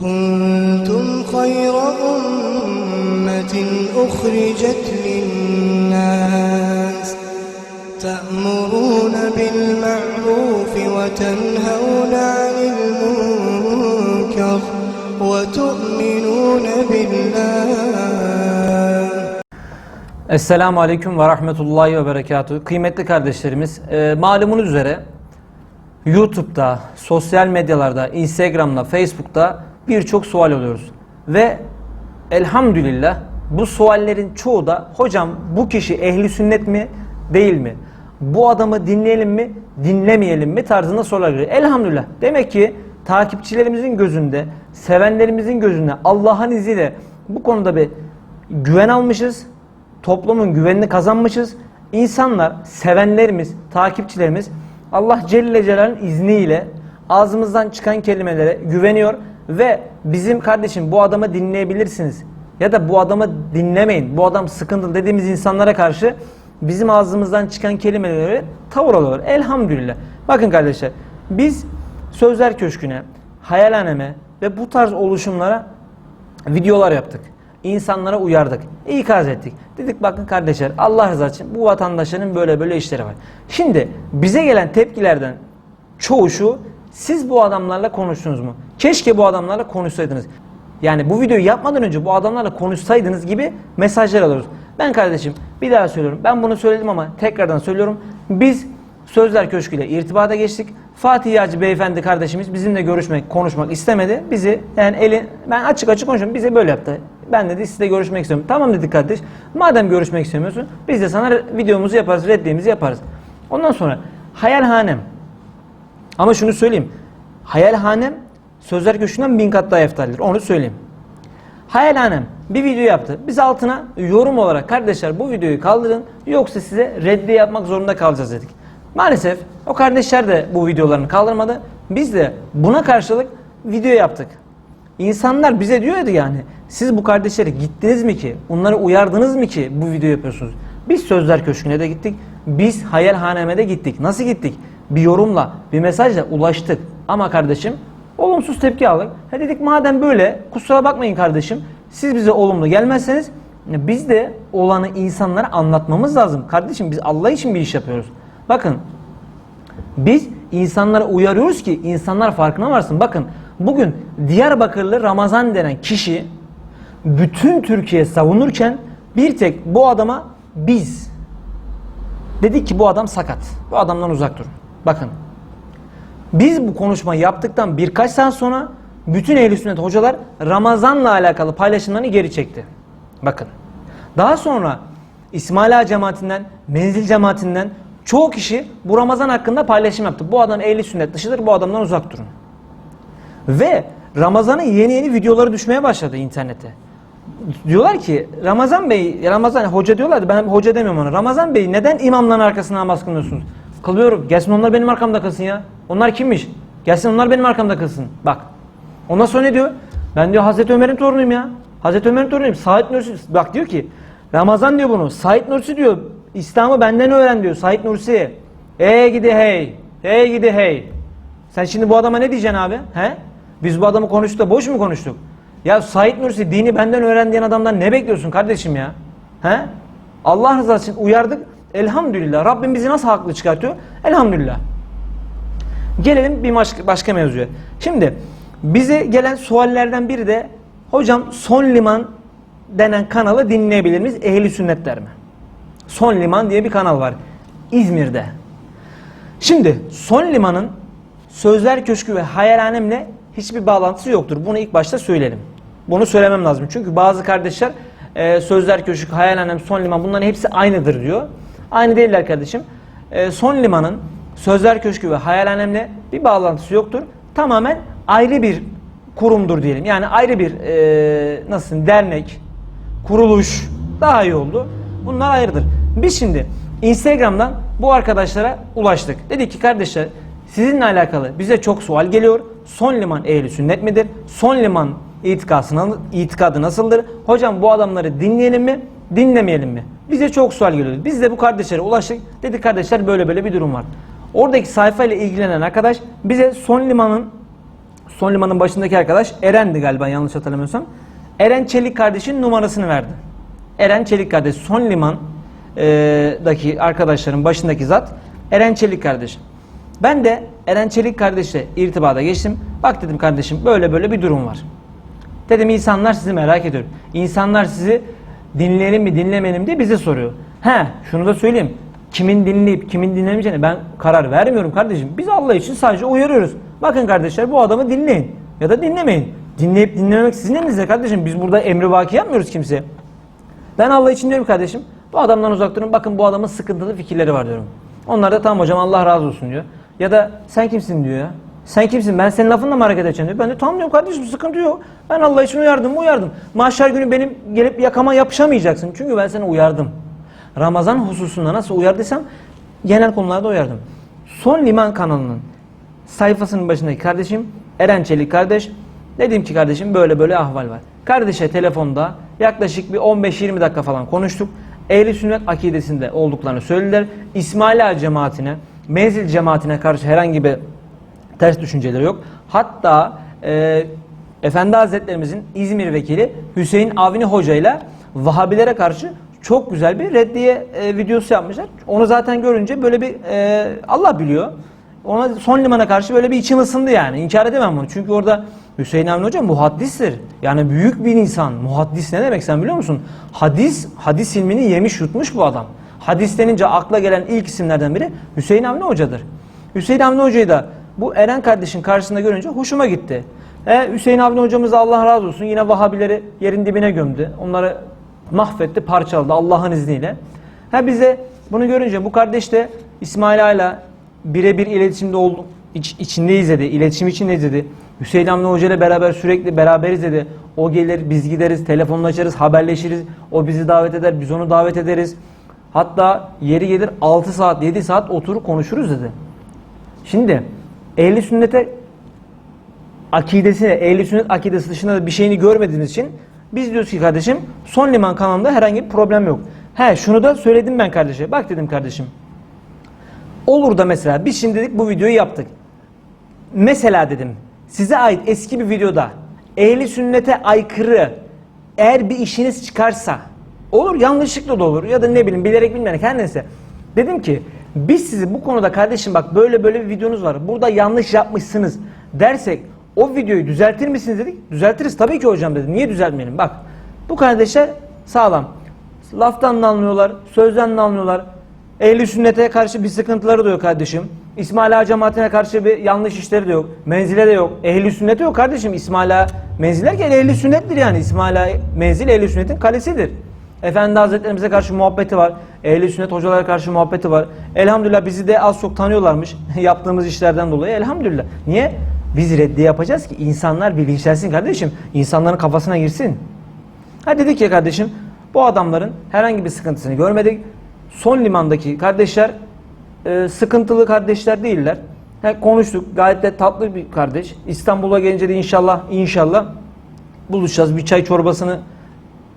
كنتم خير أمة أخرجت للناس تأمرون بالمعروف وتنهون عن المنكر وتؤمنون بالله Esselamu Aleyküm ve Rahmetullahi ve Berekatuhu. Kıymetli kardeşlerimiz, e, malumunuz üzere YouTube'da, sosyal medyalarda, Instagram'da, Facebook'ta birçok sual alıyoruz. Ve elhamdülillah bu suallerin çoğu da hocam bu kişi ehli sünnet mi değil mi? Bu adamı dinleyelim mi, dinlemeyelim mi tarzında sorular geliyor. Elhamdülillah. Demek ki takipçilerimizin gözünde, sevenlerimizin gözünde Allah'ın izniyle bu konuda bir güven almışız toplumun güvenini kazanmışız. İnsanlar, sevenlerimiz, takipçilerimiz Allah Celle Celal'in izniyle ağzımızdan çıkan kelimelere güveniyor ve bizim kardeşim bu adamı dinleyebilirsiniz ya da bu adamı dinlemeyin, bu adam sıkıntılı dediğimiz insanlara karşı bizim ağzımızdan çıkan kelimeleri tavır alıyorlar. Elhamdülillah. Bakın kardeşler biz Sözler Köşkü'ne, Hayalhaneme ve bu tarz oluşumlara videolar yaptık. İnsanlara uyardık. ikaz ettik. Dedik bakın kardeşler Allah rızası için bu vatandaşların böyle böyle işleri var. Şimdi bize gelen tepkilerden çoğu şu siz bu adamlarla konuştunuz mu? Keşke bu adamlarla konuşsaydınız. Yani bu videoyu yapmadan önce bu adamlarla konuşsaydınız gibi mesajlar alıyoruz. Ben kardeşim bir daha söylüyorum. Ben bunu söyledim ama tekrardan söylüyorum. Biz Sözler Köşkü ile irtibata geçtik. Fatih Yağcı beyefendi kardeşimiz bizimle görüşmek, konuşmak istemedi. Bizi yani eli ben açık açık konuşuyorum. Bize böyle yaptı. Ben dedi sizle görüşmek istiyorum. Tamam dedik kardeş. Madem görüşmek istemiyorsun biz de sana videomuzu yaparız, reddiyemizi yaparız. Ondan sonra hayalhanem. Ama şunu söyleyeyim. Hayalhanem Sözler Köşkü'nden bin kat daha eftaldir. Onu söyleyeyim. Hayalhanem bir video yaptı. Biz altına yorum olarak kardeşler bu videoyu kaldırın yoksa size reddiye yapmak zorunda kalacağız dedik. Maalesef o kardeşler de bu videolarını kaldırmadı. Biz de buna karşılık video yaptık. İnsanlar bize diyordu yani siz bu kardeşleri gittiniz mi ki? Onları uyardınız mı ki bu video yapıyorsunuz? Biz Sözler Köşkü'ne de gittik. Biz Hayalhanem'e de gittik. Nasıl gittik? Bir yorumla, bir mesajla ulaştık. Ama kardeşim olumsuz tepki aldık. Ha dedik madem böyle kusura bakmayın kardeşim. Siz bize olumlu gelmezseniz biz de olanı insanlara anlatmamız lazım. Kardeşim biz Allah için bir iş yapıyoruz. Bakın biz insanlara uyarıyoruz ki insanlar farkına varsın. Bakın bugün Diyarbakırlı Ramazan denen kişi bütün Türkiye savunurken bir tek bu adama biz dedik ki bu adam sakat. Bu adamdan uzak durun. Bakın biz bu konuşmayı yaptıktan birkaç saat sonra bütün ehl sünnet hocalar Ramazan'la alakalı paylaşımlarını geri çekti. Bakın. Daha sonra İsmaila cemaatinden, Menzil cemaatinden çoğu kişi bu Ramazan hakkında paylaşım yaptı. Bu adam ehli sünnet dışıdır, bu adamdan uzak durun. Ve Ramazan'ın yeni yeni videoları düşmeye başladı internete. Diyorlar ki Ramazan Bey, Ramazan hoca diyorlardı ben hoca demiyorum ona. Ramazan Bey neden imamların arkasına namaz kılıyorsunuz? Kılıyorum. Gelsin onlar benim arkamda kılsın ya. Onlar kimmiş? Gelsin onlar benim arkamda kılsın. Bak. Ondan sonra ne diyor? Ben diyor Hazreti Ömer'in torunuyum ya. Hazreti Ömer'in torunuyum. Said Nursi bak diyor ki Ramazan diyor bunu. Said Nursi diyor İslam'ı benden öğren diyor Said Nursi. Hey gidi hey. Hey gidi hey. Sen şimdi bu adama ne diyeceksin abi? He? Biz bu adamı konuştuk da boş mu konuştuk? Ya Said Nursi dini benden öğren diyen adamdan ne bekliyorsun kardeşim ya? He? Allah rızası için uyardık. Elhamdülillah. Rabbim bizi nasıl haklı çıkartıyor? Elhamdülillah. Gelelim bir başka, başka mevzuya. Şimdi bize gelen suallerden biri de hocam Son Liman denen kanalı dinleyebilir miyiz? Ehli sünnetler mi? Son Liman diye bir kanal var. İzmir'de. Şimdi Son Liman'ın Sözler Köşkü ve Hayalhanem'le hiçbir bağlantısı yoktur. Bunu ilk başta söyleyelim. Bunu söylemem lazım. Çünkü bazı kardeşler e, Sözler Köşkü, Hayalhanem, Son Liman bunların hepsi aynıdır diyor. Aynı değiller kardeşim. E, Son Liman'ın Sözler Köşkü ve Hayalhanem'le bir bağlantısı yoktur. Tamamen ayrı bir kurumdur diyelim. Yani ayrı bir e, nasıl dernek, kuruluş daha iyi oldu. Bunlar ayrıdır. Biz şimdi Instagram'dan bu arkadaşlara ulaştık. Dedik ki kardeşler sizinle alakalı bize çok sual geliyor. Son liman ehli sünnet midir? Son liman itikadı, nasıldır? Hocam bu adamları dinleyelim mi? Dinlemeyelim mi? Bize çok sual geliyor. Biz de bu kardeşlere ulaştık. Dedik kardeşler böyle böyle bir durum var. Oradaki sayfayla ilgilenen arkadaş bize son limanın Son limanın başındaki arkadaş Eren'di galiba yanlış hatırlamıyorsam. Eren Çelik kardeşin numarasını verdi. Eren Çelik kardeş son liman e, arkadaşların başındaki zat Eren Çelik kardeş. Ben de Eren Çelik kardeşle irtibata geçtim. Bak dedim kardeşim böyle böyle bir durum var. Dedim insanlar sizi merak ediyor. İnsanlar sizi dinleyelim mi dinlemeyelim diye bize soruyor. He şunu da söyleyeyim. Kimin dinleyip kimin dinlemeyeceğine ben karar vermiyorum kardeşim. Biz Allah için sadece uyarıyoruz. Bakın kardeşler bu adamı dinleyin ya da dinlemeyin. Dinleyip dinlememek sizin elinizde kardeşim. Biz burada emri vaki yapmıyoruz kimseye. Ben Allah için diyorum kardeşim. Bu adamdan uzak durun. Bakın bu adamın sıkıntılı fikirleri var diyorum. Onlar da tamam hocam Allah razı olsun diyor. Ya da sen kimsin diyor ya. Sen kimsin? Ben senin lafınla mı hareket edeceğim diyor. Ben de tamam diyorum kardeşim sıkıntı yok. Ben Allah için uyardım uyardım. Mahşer günü benim gelip yakama yapışamayacaksın. Çünkü ben seni uyardım. Ramazan hususunda nasıl uyardıysam genel konularda uyardım. Son Liman kanalının sayfasının başındaki kardeşim Eren Çelik kardeş. Dedim ki kardeşim böyle böyle ahval var. Kardeşe telefonda yaklaşık bir 15-20 dakika falan konuştuk. Ehli sünnet akidesinde olduklarını söylediler. İsmaila cemaatine, menzil cemaatine karşı herhangi bir ters düşünceleri yok. Hatta e, Efendi Hazretlerimizin İzmir vekili Hüseyin Avni Hoca ile Vahabilere karşı çok güzel bir reddiye e, videosu yapmışlar. Onu zaten görünce böyle bir e, Allah biliyor. Ona son limana karşı böyle bir içim ısındı yani. İnkar edemem bunu. Çünkü orada Hüseyin Avni Hoca muhaddistir. Yani büyük bir insan. Muhaddis ne demek sen biliyor musun? Hadis, hadis ilmini yemiş yutmuş bu adam. Hadis denince akla gelen ilk isimlerden biri Hüseyin Avni Hoca'dır. Hüseyin Avni Hoca'yı da bu Eren kardeşin karşısında görünce hoşuma gitti. E, Hüseyin Avni hocamız Allah razı olsun yine Vahabileri yerin dibine gömdü. Onları mahvetti, parçaladı Allah'ın izniyle. Ha bize bunu görünce bu kardeş de İsmail Ağa'yla birebir iletişimde olduk. İç, içindeyiz dedi. İletişim içindeyiz dedi. Hüseyin Avni Hoca ile beraber sürekli beraberiz dedi. O gelir biz gideriz, telefonlaşırız, haberleşiriz. O bizi davet eder, biz onu davet ederiz. Hatta yeri gelir 6 saat, 7 saat oturup konuşuruz dedi. Şimdi ehli sünnete akidesine, ehli sünnet akidesi dışında da bir şeyini görmediğimiz için biz diyoruz ki kardeşim son liman kanalında herhangi bir problem yok. He şunu da söyledim ben kardeşe. Bak dedim kardeşim. Olur da mesela biz şimdi dedik bu videoyu yaptık. Mesela dedim size ait eski bir videoda ehli sünnete aykırı eğer bir işiniz çıkarsa olur yanlışlıkla da olur ya da ne bileyim bilerek bilmeyerek her neyse. Dedim ki biz sizi bu konuda kardeşim bak böyle böyle bir videonuz var. Burada yanlış yapmışsınız dersek o videoyu düzeltir misiniz dedik. Düzeltiriz tabii ki hocam dedi. Niye düzeltmeyelim? Bak bu kardeşler sağlam. Laftan da anlıyorlar, sözden de anlıyorlar. Ehli sünnete karşı bir sıkıntıları da yok kardeşim. İsmaila cemaatine karşı bir yanlış işleri de yok. Menzile de yok. Ehli sünnete yok kardeşim. İsmaila menzil derken ehli sünnettir yani. İsmaila menzil ehli sünnetin kalesidir. Efendi Hazretlerimize karşı muhabbeti var. Ehli sünnet hocalara karşı muhabbeti var. Elhamdülillah bizi de az çok tanıyorlarmış yaptığımız işlerden dolayı. Elhamdülillah. Niye? Biz reddi yapacağız ki insanlar bilinçlensin kardeşim. İnsanların kafasına girsin. Ha dedik ya kardeşim bu adamların herhangi bir sıkıntısını görmedik. Son limandaki kardeşler e, sıkıntılı kardeşler değiller. Ha, konuştuk. Gayet de tatlı bir kardeş. İstanbul'a gelince de inşallah inşallah buluşacağız. Bir çay çorbasını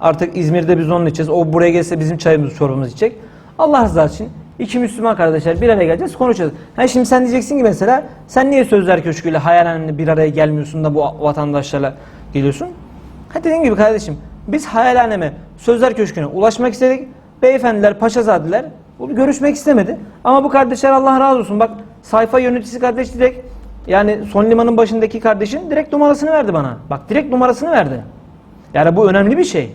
artık İzmir'de biz onun içeceğiz. O buraya gelse bizim çayımızı çorbamızı içecek. Allah rızası için iki Müslüman kardeşler bir araya geleceğiz konuşacağız. Ha şimdi sen diyeceksin ki mesela sen niye Sözler Köşkü'yle hayalhanemle bir araya gelmiyorsun da bu vatandaşlarla geliyorsun? Ha dediğim gibi kardeşim biz hayalhaneme Sözler Köşkü'ne ulaşmak istedik. Beyefendiler, paşazadeler bu görüşmek istemedi. Ama bu kardeşler Allah razı olsun. Bak sayfa yöneticisi kardeş direkt yani son limanın başındaki kardeşin direkt numarasını verdi bana. Bak direkt numarasını verdi. Yani bu önemli bir şey.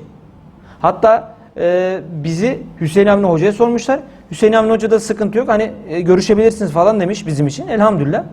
Hatta e, bizi Hüseyin Avni Hoca'ya sormuşlar. Hüseyin Avni Hoca'da sıkıntı yok. Hani e, görüşebilirsiniz falan demiş bizim için. Elhamdülillah.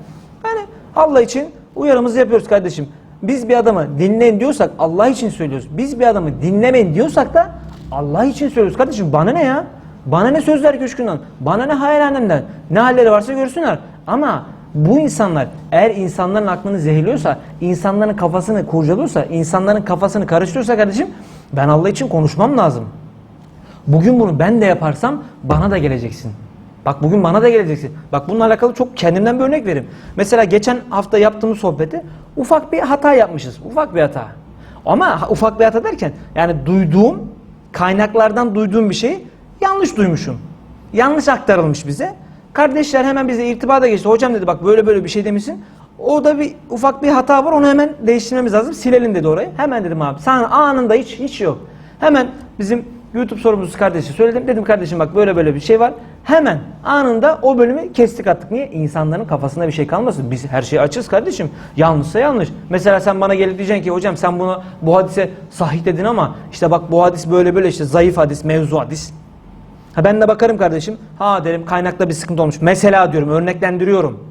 Yani Allah için uyarımızı yapıyoruz kardeşim. Biz bir adamı dinleyin diyorsak Allah için söylüyoruz. Biz bir adamı dinlemeyin diyorsak da Allah için söylüyoruz kardeşim. Bana ne ya? Bana ne sözler köşkünden? Bana ne hayalhanemden? Ne halleri varsa görsünler. Ama bu insanlar eğer insanların aklını zehirliyorsa, insanların kafasını kurcalıyorsa, insanların kafasını karıştırıyorsa kardeşim ben Allah için konuşmam lazım. Bugün bunu ben de yaparsam bana da geleceksin. Bak bugün bana da geleceksin. Bak bununla alakalı çok kendimden bir örnek vereyim. Mesela geçen hafta yaptığımız sohbeti ufak bir hata yapmışız. Ufak bir hata. Ama ufak bir hata derken yani duyduğum kaynaklardan duyduğum bir şeyi yanlış duymuşum. Yanlış aktarılmış bize. Kardeşler hemen bize irtibata geçti. Hocam dedi bak böyle böyle bir şey demişsin. Orada bir ufak bir hata var onu hemen değiştirmemiz lazım. Silelim dedi orayı. Hemen dedim abi. Sana anında hiç hiç yok. Hemen bizim YouTube sorumlusu kardeşi söyledim. Dedim kardeşim bak böyle böyle bir şey var. Hemen anında o bölümü kestik attık. Niye? İnsanların kafasında bir şey kalmasın. Biz her şeyi açız kardeşim. Yanlışsa yanlış. Mesela sen bana gelip diyeceksin ki hocam sen bunu bu hadise sahih dedin ama işte bak bu hadis böyle böyle işte zayıf hadis, mevzu hadis. Ha ben de bakarım kardeşim. Ha derim kaynakta bir sıkıntı olmuş. Mesela diyorum örneklendiriyorum.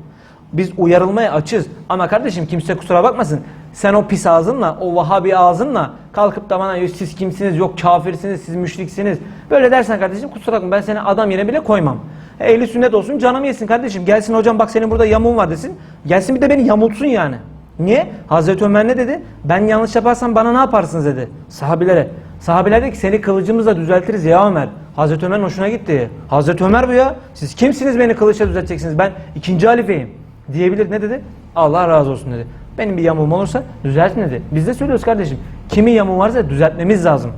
Biz uyarılmaya açız. Ama kardeşim kimse kusura bakmasın. Sen o pis ağzınla, o Vahabi ağzınla kalkıp da bana "Ya siz kimsiniz, yok kafirsiniz, siz müşriksiniz. Böyle dersen kardeşim kusura bakma ben seni adam yerine bile koymam. Ehli sünnet olsun canımı yesin kardeşim. Gelsin hocam bak senin burada yamuğun var desin. Gelsin bir de beni yamultsun yani. Niye? Hazreti Ömer ne dedi? Ben yanlış yaparsam bana ne yaparsınız dedi sahabilere. Sahabiler dedi ki seni kılıcımızla düzeltiriz ya Ömer. Hazreti Ömer'in hoşuna gitti. Hazreti Ömer bu ya. Siz kimsiniz beni kılıçla düzelteceksiniz? Ben ikinci halifeyim. Diyebilir. Ne dedi? Allah razı olsun dedi. Benim bir yamuğum olursa düzeltin dedi. Biz de söylüyoruz kardeşim. Kimin yamuğu varsa düzeltmemiz lazım.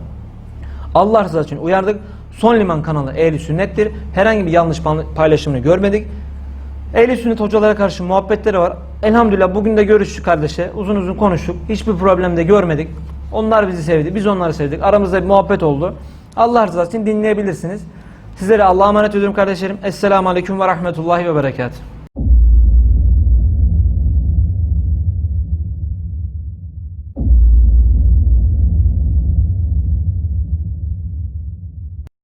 Allah rızası için uyardık. Son Liman kanalı ehli sünnettir. Herhangi bir yanlış paylaşımını görmedik. Ehli sünnet hocalara karşı muhabbetleri var. Elhamdülillah bugün de görüştük kardeşe. Uzun uzun konuştuk. Hiçbir problem de görmedik. Onlar bizi sevdi. Biz onları sevdik. Aramızda bir muhabbet oldu. Allah rızası için dinleyebilirsiniz. Sizlere Allah'a emanet ediyorum kardeşlerim. Esselamu Aleyküm ve Rahmetullahi ve Berekatuhu.